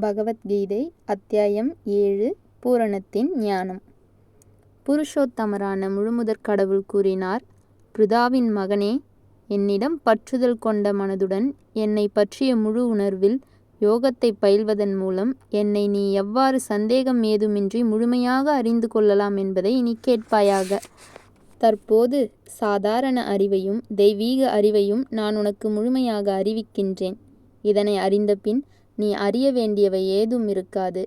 பகவத்கீதை அத்தியாயம் ஏழு பூரணத்தின் ஞானம். புருஷோத்தமரான முழுமுதற் கடவுள் கூறினார் பிருதாவின் மகனே என்னிடம் பற்றுதல் கொண்ட மனதுடன் என்னை பற்றிய முழு உணர்வில் யோகத்தை பயில்வதன் மூலம் என்னை நீ எவ்வாறு சந்தேகம் ஏதுமின்றி முழுமையாக அறிந்து கொள்ளலாம் என்பதை நீ கேட்பாயாக. தற்போது சாதாரண அறிவையும் தெய்வீக அறிவையும் நான் உனக்கு முழுமையாக அறிவிக்கின்றேன். இதனை அறிந்தபின் நீ அறிய வேண்டியவை ஏதும் இருக்காது.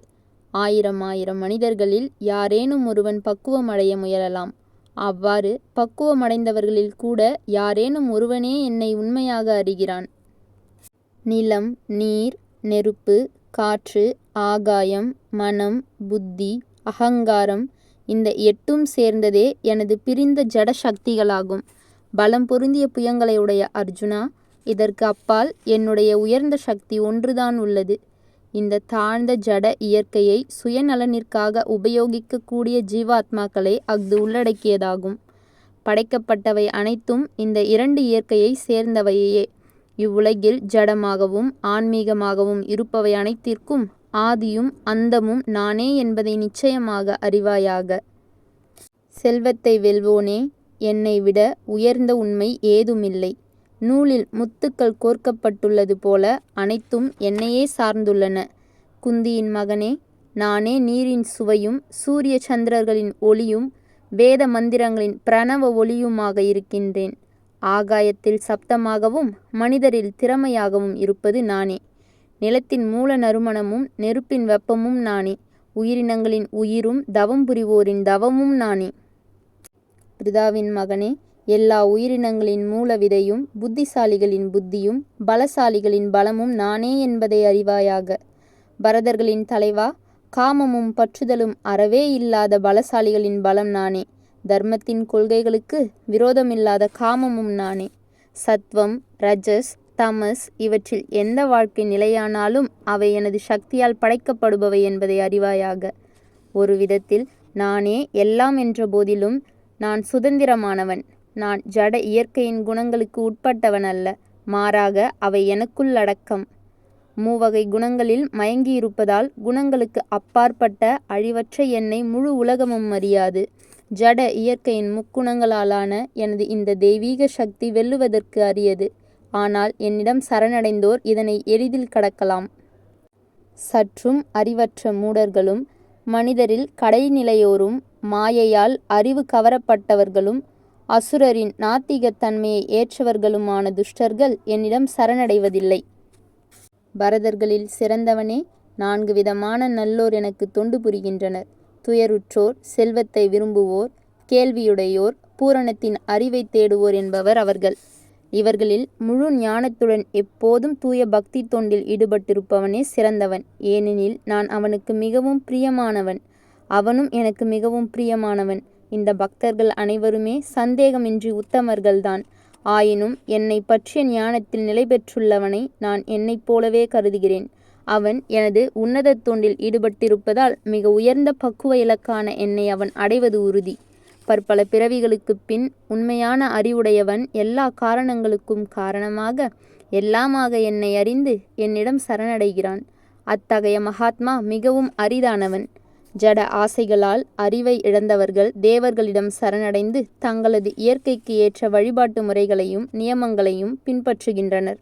ஆயிரம் ஆயிரம் மனிதர்களில் யாரேனும் ஒருவன் பக்குவமடைய முயலலாம். அவ்வாறு பக்குவமடைந்தவர்களில் கூட யாரேனும் ஒருவனே என்னை உண்மையாக அறிகிறான். நிலம் நீர் நெருப்பு காற்று ஆகாயம் மனம் புத்தி அகங்காரம் இந்த எட்டும் சேர்ந்ததே எனது பிரிந்த ஜட சக்திகளாகும் பலம் பொருந்திய புயங்களை உடைய அர்ஜுனா இதற்கு அப்பால் என்னுடைய உயர்ந்த சக்தி ஒன்றுதான் உள்ளது. இந்த தாழ்ந்த ஜட இயற்கையை சுயநலனிற்காக உபயோகிக்கக்கூடிய ஜீவாத்மாக்களை அஃது உள்ளடக்கியதாகும். படைக்கப்பட்டவை அனைத்தும் இந்த இரண்டு இயற்கையை சேர்ந்தவையே. இவ்வுலகில் ஜடமாகவும் ஆன்மீகமாகவும் இருப்பவை அனைத்திற்கும் ஆதியும் அந்தமும் நானே என்பதை நிச்சயமாக அறிவாயாக. செல்வத்தை வெல்வோனே என்னை விட உயர்ந்த உண்மை ஏதுமில்லை. நூலில் முத்துக்கள் கோர்க்கப்பட்டுள்ளது போல அனைத்தும் என்னையே சார்ந்துள்ளன. குந்தியின் மகனே நானே நீரின் சுவையும் சூரிய சந்திரர்களின் ஒளியும் வேத மந்திரங்களின் பிரணவ ஒளியுமாக இருக்கின்றேன். ஆகாயத்தில் சப்தமாகவும் மனிதரில் திறமையாகவும் இருப்பது நானே. நிலத்தின் மூல நறுமணமும் நெருப்பின் வெப்பமும் நானே. உயிரினங்களின் உயிரும் தவம் புரிவோரின் தவமும் நானே. பிரிதாவின் மகனே எல்லா உயிரினங்களின் மூல விதையும் புத்திசாலிகளின் புத்தியும் பலசாலிகளின் பலமும் நானே என்பதை அறிவாயாக. பரதர்களின் தலைவா காமமும் பற்றுதலும் அறவே இல்லாத பலசாலிகளின் பலம் நானே. தர்மத்தின் கொள்கைகளுக்கு விரோதமில்லாத காமமும் நானே. சத்வம் ரஜஸ் தமஸ் இவற்றில் எந்த வாழ்க்கை நிலையானாலும் அவை எனது சக்தியால் படைக்கப்படுபவை என்பதை அறிவாயாக. ஒரு விதத்தில் நானே எல்லாம் என்ற போதிலும் நான் சுதந்திரமானவன். நான் ஜட இயற்கையின் குணங்களுக்கு உட்பட்டவன் அல்ல மாறாக அவை எனக்குள்ளடக்கம். மூவகை குணங்களில் மயங்கியிருப்பதால் குணங்களுக்கு அப்பாற்பட்ட அழிவற்ற என்னை முழு உலகமும் அறியாது. ஜட இயற்கையின் முக்குணங்களாலான எனது இந்த தெய்வீக சக்தி வெல்லுவதற்கு அரியது. ஆனால் என்னிடம் சரணடைந்தோர் இதனை எளிதில் கடக்கலாம். சற்றும் அறிவற்ற மூடர்களும் மனிதரில் கடைநிலையோரும் மாயையால் அறிவு கவரப்பட்டவர்களும் அசுரரின் நாத்திகத் தன்மையை ஏற்றவர்களுமான துஷ்டர்கள் என்னிடம் சரணடைவதில்லை. பரதர்களில் சிறந்தவனே நான்கு விதமான நல்லோர் எனக்கு தொண்டு புரிகின்றனர். துயருற்றோர் செல்வத்தை விரும்புவோர் கேள்வியுடையோர் பூரணத்தின் அறிவை தேடுவோர் என்பவர் அவர்கள். இவர்களில் முழு ஞானத்துடன் எப்போதும் தூய பக்தி தொண்டில் ஈடுபட்டிருப்பவனே சிறந்தவன். ஏனெனில் நான் அவனுக்கு மிகவும் பிரியமானவன். அவனும் எனக்கு மிகவும் பிரியமானவன். இந்த பக்தர்கள் அனைவருமே சந்தேகமின்றி உத்தமர்கள்தான். ஆயினும் என்னை பற்றிய ஞானத்தில் நிலை பெற்றுள்ளவனை நான் என்னைப் போலவே கருதுகிறேன். அவன் எனது உன்னத தொண்டில் ஈடுபட்டிருப்பதால் மிக உயர்ந்த பக்குவ இலக்கான என்னை அவன் அடைவது உறுதி. பற்பல பிறவிகளுக்குப் பின் உண்மையான அறிவுடையவன் எல்லா காரணங்களுக்கும் காரணமாக எல்லாமாக என்னை அறிந்து என்னிடம் சரணடைகிறான். அத்தகைய மகாத்மா மிகவும் அரிதானவன். ஜட ஆசைகளால் அறிவை இழந்தவர்கள் தேவர்களிடம் சரணடைந்து தங்களது இயற்கைக்கு ஏற்ற வழிபாட்டு முறைகளையும் நியமங்களையும் பின்பற்றுகின்றனர்.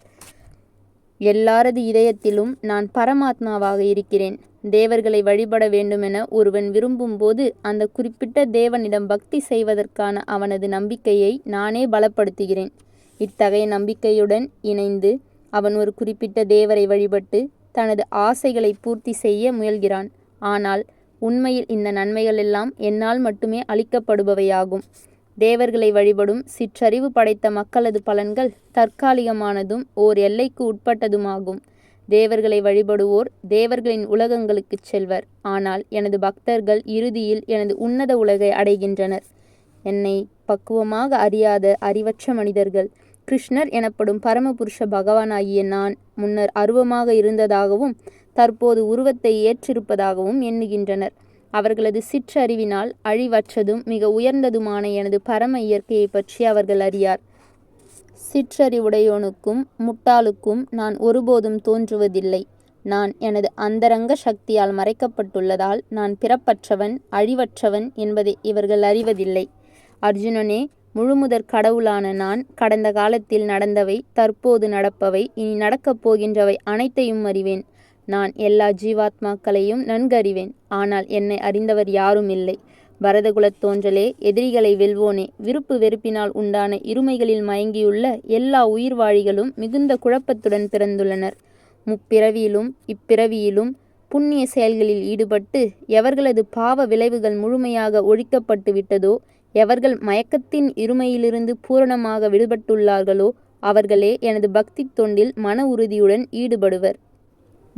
எல்லாரது இதயத்திலும் நான் பரமாத்மாவாக இருக்கிறேன். தேவர்களை வழிபட வேண்டுமென ஒருவன் விரும்பும்போது அந்த குறிப்பிட்ட தேவனிடம் பக்தி செய்வதற்கான அவனது நம்பிக்கையை நானே பலப்படுத்துகிறேன். இத்தகைய நம்பிக்கையுடன் இணைந்து அவன் ஒரு குறிப்பிட்ட தேவரை வழிபட்டு தனது ஆசைகளை பூர்த்தி செய்ய முயல்கிறான். ஆனால் உண்மையில் இந்த நன்மைகள் எல்லாம் என்னால் மட்டுமே அளிக்கப்படுபவையாகும். தேவர்களை வழிபடும் சிற்றறிவு படைத்த மக்களது பலன்கள் தற்காலிகமானதும் ஓர் எல்லைக்கு உட்பட்டதுமாகும். தேவர்களை வழிபடுவோர் தேவர்களின் உலகங்களுக்குச் செல்வர். ஆனால் எனது பக்தர்கள் இறுதியில் எனது உன்னத உலகை அடைகின்றனர். என்னை பக்குவமாக அறியாத அறிவற்ற மனிதர்கள் கிருஷ்ணர் எனப்படும் பரமபுருஷ பகவானாகிய நான் முன்னர் அருவமாக இருந்ததாகவும் தற்போது உருவத்தை ஏற்றிருப்பதாகவும் எண்ணுகின்றனர். அவர்களது சிற்றறிவினால் அழிவற்றதும் மிக உயர்ந்ததுமான எனது பரம இயற்கையை பற்றி அவர்கள் அறியார். சிற்றறிவுடையோனுக்கும் முட்டாளுக்கும் நான் ஒருபோதும் தோன்றுவதில்லை. நான் எனது அந்தரங்க சக்தியால் மறைக்கப்பட்டுள்ளதால் நான் பிறப்பற்றவன் அழிவற்றவன் என்பதை இவர்கள் அறிவதில்லை. அர்ஜுனனே முழுமுதற் கடவுளான நான் கடந்த காலத்தில் நடந்தவை தற்போது நடப்பவை இனி நடக்கப் போகின்றவை அனைத்தையும் அறிவேன். நான் எல்லா ஜீவாத்மாக்களையும் நன்கறிவேன். ஆனால் என்னை அறிந்தவர் யாரும் இல்லை. பரதகுலத் தோன்றலே எதிரிகளை வெல்வோனே விருப்பு வெறுப்பினால் உண்டான இருமைகளில் மயங்கியுள்ள எல்லா உயிர்வாழிகளும் மிகுந்த குழப்பத்துடன் பிறந்துள்ளனர். முப்பிறவியிலும் இப்பிறவியிலும் புண்ணிய செயல்களில் ஈடுபட்டு எவர்களது பாவ விளைவுகள் முழுமையாக ஒழிக்கப்பட்டு விட்டதோ எவர்கள் மயக்கத்தின் இருமையிலிருந்து பூரணமாக விடுபட்டுள்ளார்களோ அவர்களே எனது பக்தி தொண்டில் மன உறுதியுடன் ஈடுபடுவர்.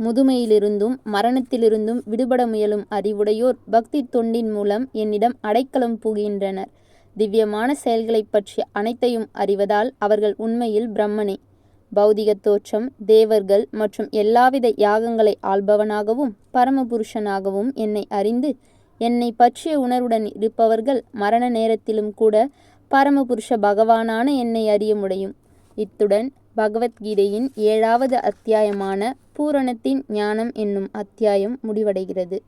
முதுமையிலிருந்தும் மரணத்திலிருந்தும் விடுபட முயலும் அறிவுடையோர் பக்தி தொண்டின் மூலம் என்னிடம் அடைக்கலம் புகின்றனர் திவ்யமான செயல்களைப் பற்றி அனைத்தையும் அறிவதால் அவர்கள் உண்மையில் பிரம்மனே. பௌதிக தோற்றம் தேவர்கள் மற்றும் எல்லாவித யாகங்களை ஆள்பவனாகவும் பரமபுருஷனாகவும் என்னை அறிந்து என்னை பற்றிய உணர்வுடன் இருப்பவர்கள் மரண நேரத்திலும் கூட பரமபுருஷ பகவானான என்னை அறிய முடியும். இத்துடன் பகவத்கீதையின் ஏழாவது அத்தியாயமான பூரணத்தின் ஞானம் என்னும் அத்தியாயம் முடிவடைகிறது.